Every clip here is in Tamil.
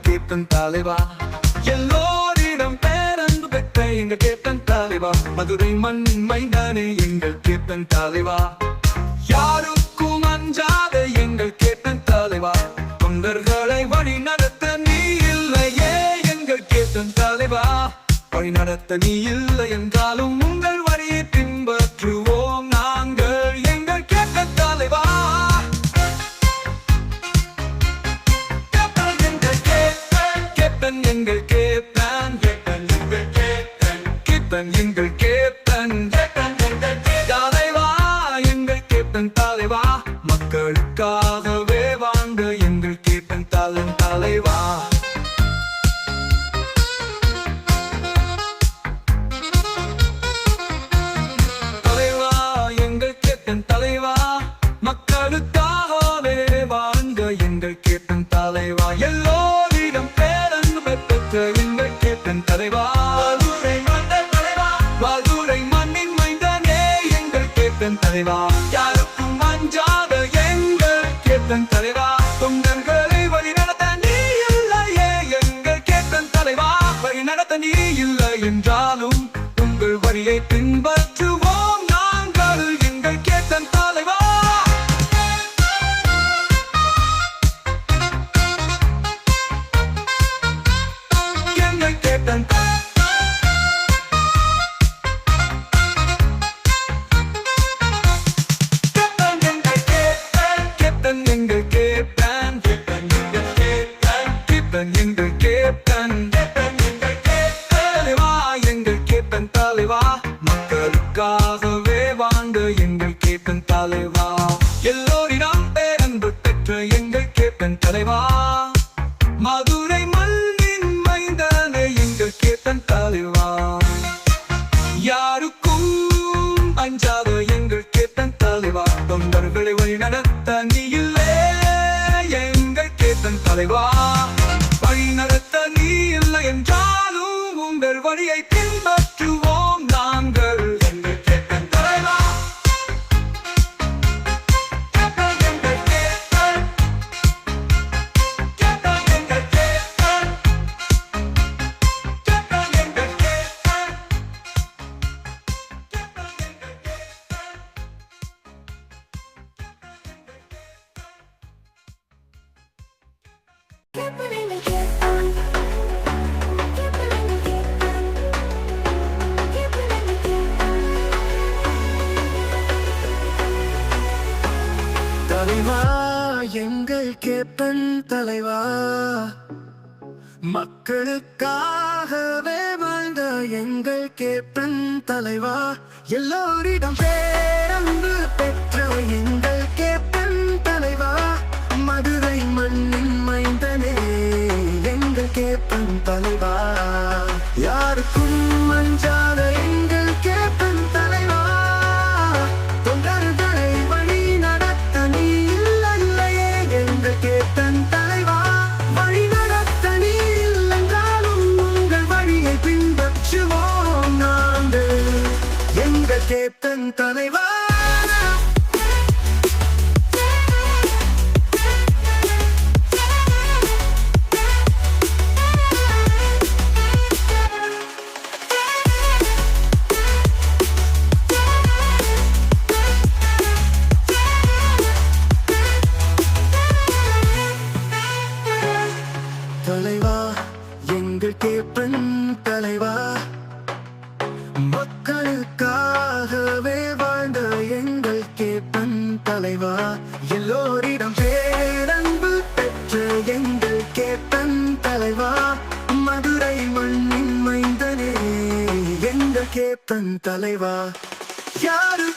கேப்டன் தலைவா. எல்லோரிடம் பேரன்பு பெற்ற எங்கள் கேப்டன் தலைவா. மதுரை மண் மைதானே எங்கள் கேப்டன் தலைவா. யாருக்கும் அஞ்சாத எங்கள் கேப்டன் தலைவா. தொண்டர்களை வழி நடத்த நீ இல்லையே எங்கள் கேப்டன் தலைவா. வழி நடத்த நீ இல்லை என்றாலும் தலைவா மக்களுக்காகவே வாழ்ந்த எங்கள் கேப்டன் தலன் தலைவா. தலைவா எங்கள் கேப்டன் தலைவா மக்களுக்காகவே வாழ்ந்த எங்கள் கேப்டன் தலைவா. எல்லோரிடம் பேரன்பு பெற்ற எங்கள் கேப்டன் தலைவா. தலைவா. வாழ்வுரை மண்ணின் மைந்தனே எங்கள் கேப்டன் தலைவா. எங்கள் கேப்டன் மதுரை கேப்பன் தலைவா. மக்களுக்காகவே வாழ்ந்த எங்கள் கேப்டன் தலைவா. எல்லோரிடம் பேரன்பு பெற்ற எங்கள் கேப்டன் தலைவா. மதுரை மண்ணின் மைந்தனே எங்கள் கேப்டன் தலைவா. யாருக்கும் மஞ்சா தலைவா எல்லோரிடம் பேரன்பு பெற்ற எங்கள் கேட்டன் தலைவா மதுரை மண்ணின் மைந்தனே எங்கள் கேப்பன் தலைவா. யாரு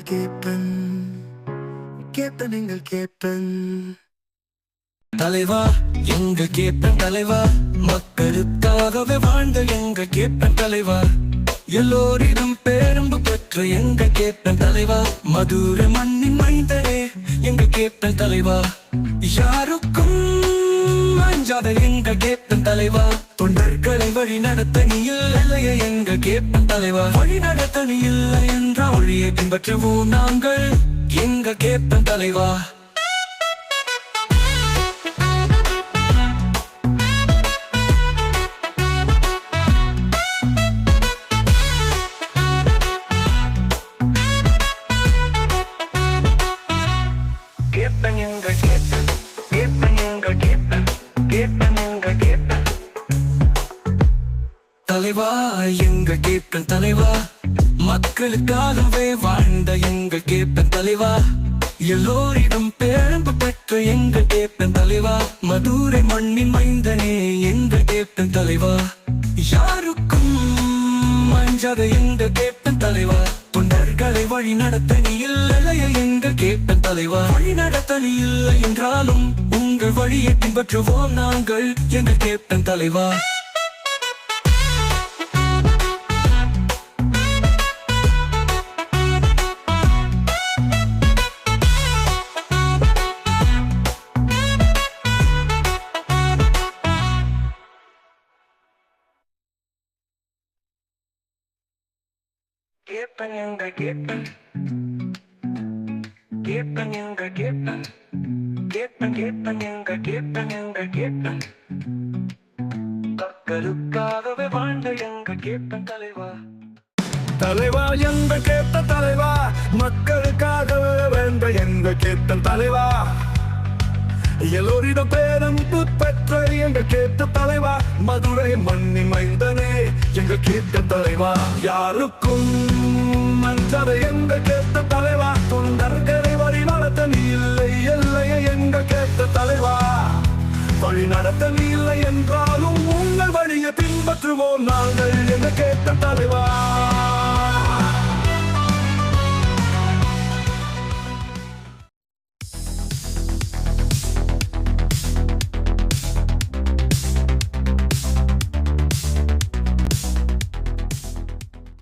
நீங்கள் கேட்பன் கேப்பன் நீங்கள் கேட்பன். தலைவா எங்க கேட்பன் தலைவா? மக்களுக்காகவே வாழ்ந்த எங்க கேட்பன் தலைவா? எல்லோரிடம் பேரம்பு பெற்ற எங்க கேட்பன் தலைவா? மதுரை மண்ணின் மைந்தரே எங்க கேட்பன் தலைவா? யாருக்கும் அஞ்சாத எங்க கேப்பன் தலைவா? தொண்டர்கள் வழி நடத்த நீ இல்லையே எங்கள் கேட்ப தலைவா? வழி நடத்த நீ இல்லை என்ற வழியை பின்பற்றுவோம் நாங்கள். எங்க கேட்ப தலைவா? தலைவா எங்க கேப்டன் தலைவா. மக்களுக்காகவே வாழ்ந்த எங்க கேப்டன் தலைவா. எல்லோரிடம் பேரம்பு பெற்ற எங்க கேப்பன் தலைவா. மதுரை மண்ணின் மைந்தனே எங்கள் கேப்பன் தலைவா. யாருக்கும் மஞ்சாத எங்கள் கேப்பன் தலைவா. தொண்டர்களை வழி நடத்த நீ இல்லைய எங்க கேப்பன் தலைவா. வழி நடத்த நீ இல்லை என்றாலும் உங்கள் வழியை பின்பற்றுவோம் நாங்கள் எங்கள் கேப்பன் தலைவா. கேப்பன் எங்க கேப்பன் கேப்பன் எங்க கேப்பன் கேப்பன் கேப்பன் எங்க கேப்பன் எங்க கேப்பன் மக்களுக்காகவே வாழ்ந்த எங்க கேப்பன் தலைவா. தலைவா எங்க கேட்ட தலைவா? மக்களுக்காகவே வேண்ட எங்க கேட்ட தலைவா? எல்லோரிடம் பேரன்பு பெற்ற எங்க கேட்ட தலைவா? மதுரை மண்ணின் மைந்தனே எங்க கேட்ட தலைவா? யாருக்கும் மஞ்சதை எங்க கேட்ட தலைவா? தொண்டர்களை வழி நடத்த நீ இல்லை இல்லையே எங்க கேட்ட தலைவா? வழி நடத்த நீ இல்லை என்றாலும் உங்கள் வழியை பின்பற்றுவோம். நாங்கள் எங்க கேட்ட தலைவா?